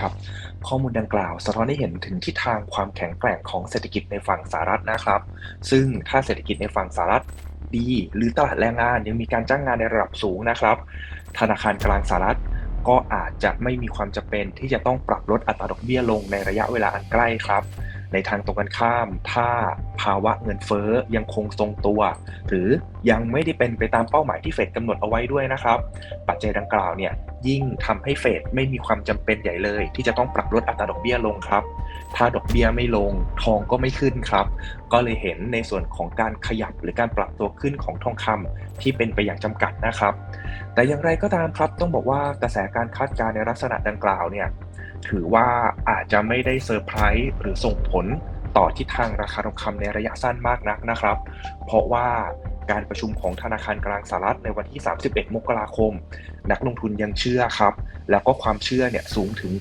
ครับ ข้อมูลดังกล่าวสะท้อนให้เห็นถึงทิศทางความแข็งแกร่งของเศรษฐกิจในฝั่งสหรัฐนะครับ ซึ่งถ้าเศรษฐกิจในฝั่งสหรัฐดี หรือตลาดแรงงานยังมีการจ้างงานในระดับสูงนะครับ ธนาคารกลางสหรัฐก็อาจจะไม่มีความจำเป็นที่จะต้องปรับลดอัตราดอกเบี้ยลงในระยะเวลาอันใกล้ครับ ในทางตรงกันข้าม ถ้าภาวะเงินเฟ้อยังคงทรงตัว หรือยังไม่ได้เป็นไปตามเป้าหมายที่เฟดกำหนดเอาไว้ด้วยนะครับ ปัจจัยดังกล่าวเนี่ยยิ่งทำให้เฟดไม่มีความจำเป็นใหญ่เลย ที่จะต้องปรับลดอัตราดอกเบี้ยลงครับ ถ้าดอกเบี้ยไม่ลงทองก็ไม่ขึ้นครับ ก็เลยเห็นในส่วนของการขยับหรือการปรับตัวขึ้นของทองคำที่เป็นไปอย่างจำกัดนะครับ แต่อย่างไรก็ตามครับต้องบอกว่ากระแสการคาดการณ์ในลักษณะดังกล่าวเนี่ย ถือว่าอาจจะไม่ได้เซอร์ไพรส์หรือส่งผลต่อทิศทางราคาทองคำในระยะสั้นมากนักนะครับ เพราะว่าการประชุมของธนาคารกลางสหรัฐในวันที่ 31 มกราคม นักลงทุนยังเชื่อครับ แล้วก็ความเชื่อเนี่ยสูงถึง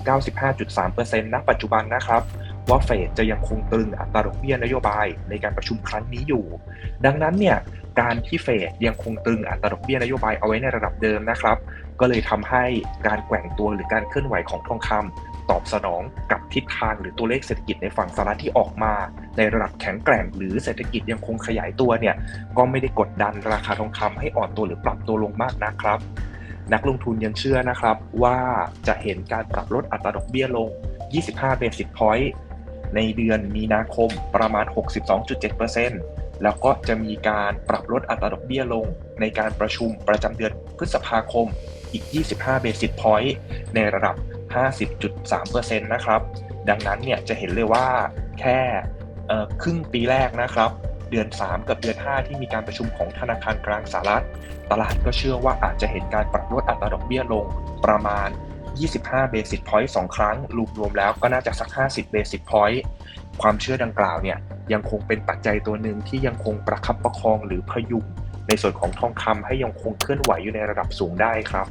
95.3%ณปัจจุบันนะครับ ว่าเฟดจะยังคงตรึงอัตราดอกเบี้ยนโยบายในการประชุมครั้งนี้อยู่ ดังนั้นเนี่ยการที่เฟดยังคงตรึงอัตราดอกเบี้ยนโยบายเอาไว้ในระดับเดิมนะครับ ก็เลยทำให้การแกว่งตัวหรือการเคลื่อนไหวของทองคำ ตอบสนองกับทิศทางหรือตัวเลขเศรษฐกิจในฝั่งสหรัฐที่ออกมา ในระดับแข็งแกร่งหรือเศรษฐกิจยังคงขยายตัวเนี่ยก็ไม่ได้กดดันราคาทองคำให้อ่อนตัวหรือปรับตัวลงมากนะครับ นักลงทุนยังเชื่อนะครับว่าจะเห็นการปรับลดอัตราดอกเบี้ยลง 25 basis point ในเดือนมีนาคมประมาณ 62.7%แล้วก็จะมีการปรับลดอัตราดอกเบี้ยลง ในการประชุมประจำเดือนพฤษภาคมอีก 25 basis point ในระดับ 50.3%นะครับ ดังนั้นเนี่ยจะเห็นเลยว่าแค่ครึ่งปีแรกนะครับ เดือน 3 กับเดือน 5 ที่มีการประชุมของธนาคารกลางสหรัฐ ตลาดก็เชื่อว่าอาจจะเห็นการปรับลดอัตราดอกเบี้ยลงประมาณ 25 basis point 2ครั้งรวมๆแล้วก็น่าจะสัก 50 basis point ความเชื่อดังกล่าวเนี่ยยังคงเป็นปัจจัยตัวหนึ่งที่ยังคงประคับประคองหรือพยุงในส่วนของทองคำให้ยังคงเคลื่อนไหวอยู่ในระดับสูงได้ครับ